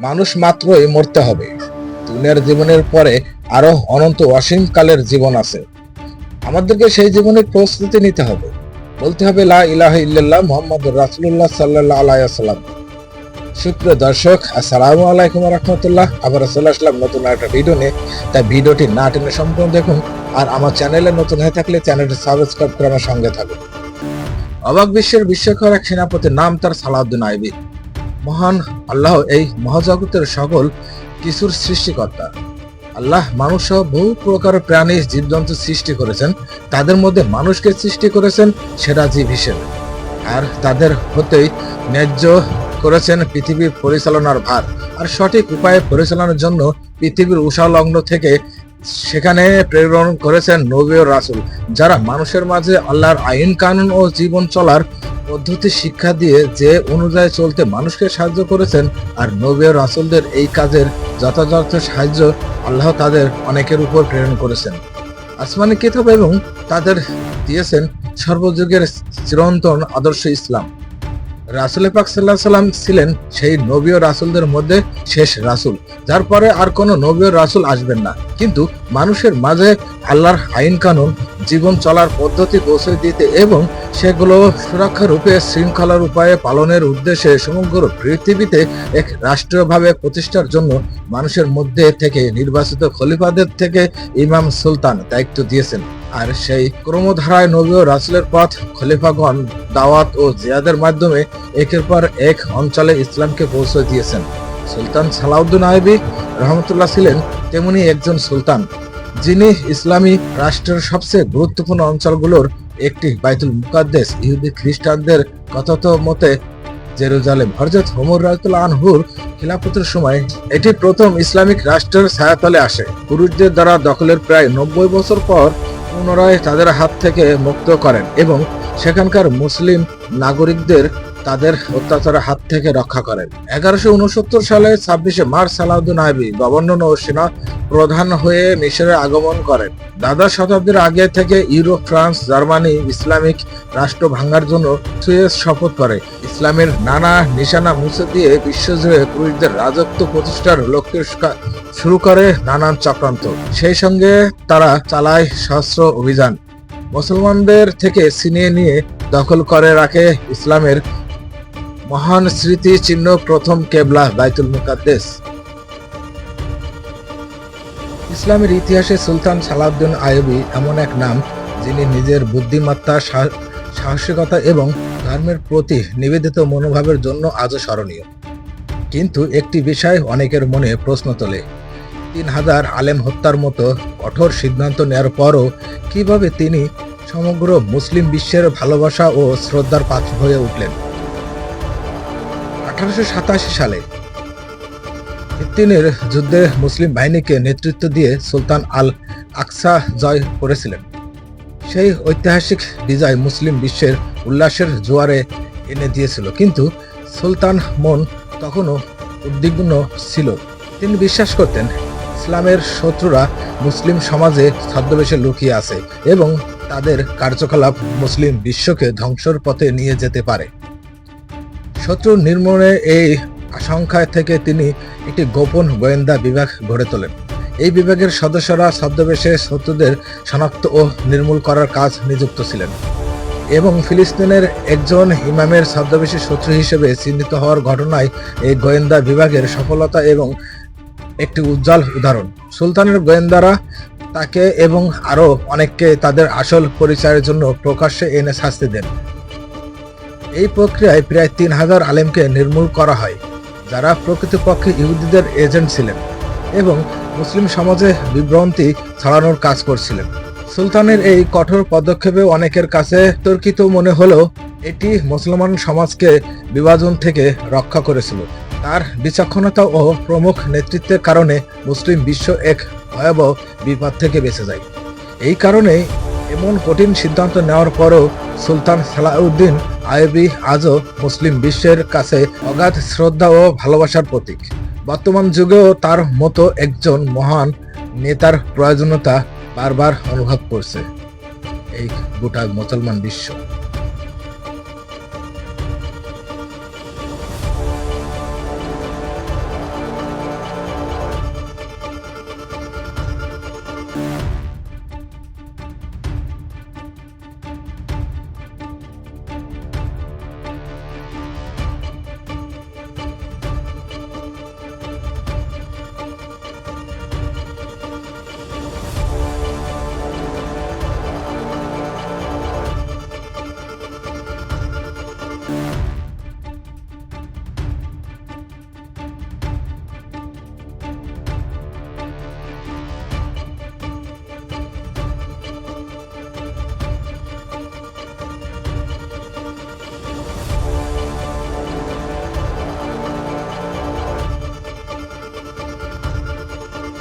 মানুষ মাত্রই মরতে হবে। দুনিয়ার জীবনের পরে আরও অনন্ত অসীম কালের জীবন আছে। আমাদেরকে সেই জীবনের প্রস্তুতি নিতে হবে। বলতে হবে, লা ইলাহা ইল্লাল্লাহ মোহাম্মদ সাল্লাল্লাহু আলাইহি ওয়াসাল্লাম। সুপ্রিয় দর্শক, আসসালামু আলাইকুম রহমতুল্লাহ। আবার চলে আসলাম নতুন একটা ভিডিও নিয়ে। তাই ভিডিওটি না টেনে সম্পূর্ণ দেখুন। আর আমার চ্যানেলে নতুন হয়ে থাকলে চ্যানেলটি সাবস্ক্রাইব করে আমার সঙ্গে থাকুন। অবাক বিশ্বের বিশ্বকর এক সেনাপতির নাম তার সালাউদ্দিন আইবি। মহান আল্লাহ এই মহাজগতের সকল কিছুর সৃষ্টিকর্তা। আল্লাহ মানুষ সহ বহু প্রকার প্রাণী জীবজন্তু সৃষ্টি করেছেন। তাদের মধ্যে মানুষকে সৃষ্টি করেছেন সেরা জীব হিসেবে। আর তাদের হতেই ন্যায্য করেছেন পৃথিবীর পরিচালনার ভার। আর সঠিক উপায়ে পরিচালনার জন্য পৃথিবীর উষালগ্ন থেকে সেখানে প্রেরণ করেছেন নবী ও রাসুল, যারা মানুষের মাঝে আল্লাহর আইন কানুন ও জীবন চলার পদ্ধতি শিক্ষা দিয়ে যে অনুযায়ী চলতে মানুষকে সাহায্য করেছেন আর নবী রাসুলদের এই কাজের যথাযথ সাহায্য আল্লাহ তাদের অনেকের উপর প্রেরণ করেছেন। আসমানি কিতাব এবং তাদের দিয়েছেন সর্বযুগের চিরন্তন আদর্শ ইসলাম। রাসুল পাক সাল্লাহ সাল্লাম ছিলেন সেই নবী ও রাসুলদের মধ্যে শেষ রাসুল। যার পরে আর কোনো নবী ও রাসুল আসবেন না। কিন্তু মানুষের মাঝে আল্লাহর আইন কানুন, জীবন চলার পদ্ধতি পৌঁছে দিতে এবং সেগুলো সুরক্ষা রূপে, শৃঙ্খলার উপায়ে পালনের উদ্দেশ্যে সমগ্র পৃথিবীতে এক রাষ্ট্রীয়ভাবে প্রতিষ্ঠার জন্য মানুষের মধ্যে থেকে নির্বাচিত খলিফাদের থেকে ইমাম সুলতান দায়িত্ব দিয়েছেন। আর সেই ক্রমধারায় নবী ও রাসুলের পথ, খলিফাগণ, দাওয়াত ও জিয়াদের মাধ্যমে একের পর এক অঞ্চলে ইসলামকে পৌঁছে দিয়েছেন। সুলতান সালাউদ্দিন আইবি রহমতুল্লাহ ছিলেন তেমনি একজন সুলতান, যিনি ইসলামী রাষ্ট্রের সবচেয়ে গুরুত্বপূর্ণ অঞ্চলগুলোর একটি বাইতুল মুকাদ্দেস। ইহুদি খ্রিস্টানদের কথত মতে, জেরুজালেম হরজত হোমর রাজতুল আনহুর খিলাফতের সময় এটি প্রথম ইসলামিক রাষ্ট্রের ছায়াতলে আসে। পুরুষদের দ্বারা দখলের প্রায় নব্বই বছর পর পুনরায় তাদের হাত থেকে মুক্ত করেন এবং সেখানকার মুসলিম নাগরিকদের তাদের অত্যাচারের হাত থেকে রক্ষা করেন। এগারোশো উনসত্তর সালে ছাব্বিশে মার্চ সালাউদ্দিন আইবি গভর্নর ও সেনা প্রধান হয়ে মিশরে আগমন করেন। দ্বাদশ শতাব্দীর আগে থেকে ইউরোপ, ফ্রান্স, জার্মানি ইসলামিক রাষ্ট্র ভাঙার জন্য সুয়েজ শপথ করে। ইসলামের নানা নিশানা মুছে দিয়ে বিশ্বজুড়ে পুরুষদের রাজত্ব প্রতিষ্ঠার লক্ষ্যে শুরু করে নানান চক্রান্ত। সেই সঙ্গে তারা চালায় সহস্র অভিযান। মুসলমানদের থেকে ছিনিয়ে নিয়ে দখল করে রাখে ইসলামের মহান স্মৃতি চিহ্ন প্রথম কেবলা বাইতুল মুকাদ্দেস। ইসলামের ইতিহাসে সুলতান সালাউদ্দিন আয়বি এমন এক নাম, যিনি নিজের বুদ্ধিমত্তা সাহসিকতা এবং ধর্মের প্রতি নিবেদিত মনোভাবের জন্য আজও স্মরণীয়। কিন্তু একটি বিষয় অনেকের মনে প্রশ্ন তোলে, তিন হাজার আলেম হত্যার মতো কঠোর সিদ্ধান্ত নেওয়ার পরও কীভাবে তিনি সমগ্র মুসলিম বিশ্বের ভালোবাসা ও শ্রদ্ধার পাত্র হয়ে উঠলেন? আঠারোশো সাতাশি সালে ফিলিস্তিনের যুদ্ধে মুসলিম বাহিনীকে নেতৃত্ব দিয়ে সুলতান আল আকসা জয় করেছিলেন। সেই ঐতিহাসিক বিজয় মুসলিম বিশ্বের উল্লাসের জোয়ারে এনে দিয়েছিল। কিন্তু সুলতান মন তখনও উদ্বিগ্ন ছিল। তিনি বিশ্বাস করতেন, ইসলামের শত্রুরা মুসলিম সমাজে ছদ্মবেশে লুকিয়ে আছে এবং তাদের কার্যকলাপ মুসলিম বিশ্বকে ধ্বংসের পথে নিয়ে যেতে পারে। শত্রু নির্মূলে এই আশঙ্কায় থেকে তিনি একটি গোপন গোয়েন্দা বিভাগ গড়ে তোলেন। এই বিভাগের সদস্যরা ছদ্মবেশে শত্রুদের শনাক্ত ও নির্মূল করার কাজ নিযুক্ত ছিলেন এবং ফিলিস্তিনের একজন ইমামের ছদ্মবেশী শত্রু হিসেবে চিহ্নিত হওয়ার ঘটনায় এই গোয়েন্দা বিভাগের সফলতা এবং একটি উজ্জ্বল উদাহরণ। সুলতানের গোয়েন্দারা তাকে এবং আরও অনেককে তাদের আসল পরিচয়ের জন্য প্রকাশ্যে এনে শাস্তি দেন। এই প্রক্রিয়ায় প্রায় তিন হাজার আলেমকে নির্মূল করা হয়, যারা প্রকৃতপক্ষে ইহুদিদের এজেন্ট ছিলেন এবং মুসলিম সমাজে বিভ্রান্তি ছড়ানোর কাজ করছিলেন। সুলতানের এই কঠোর পদক্ষেপে অনেকের কাছে তর্কিত মনে হলেও এটি মুসলমান সমাজকে বিভাজন থেকে রক্ষা করেছিল। তার বিচক্ষণতা ও প্রমুখ নেতৃত্বের কারণে মুসলিম বিশ্ব এক ভয়াবহ বিপদ থেকে বেঁচে যায়। এই কারণে এমন কঠিন সিদ্ধান্ত নেওয়ার পরও সুলতান সালাউদ্দিন আইবি আজও মুসলিম বিশ্বের কাছে অগাধ শ্রদ্ধা ও ভালোবাসার প্রতীক। বর্তমান যুগেও তার মতো একজন মহান নেতার প্রয়োজনীয়তা বারবার অনুভব করছে। এই গোটা মুসলমান বিশ্ব।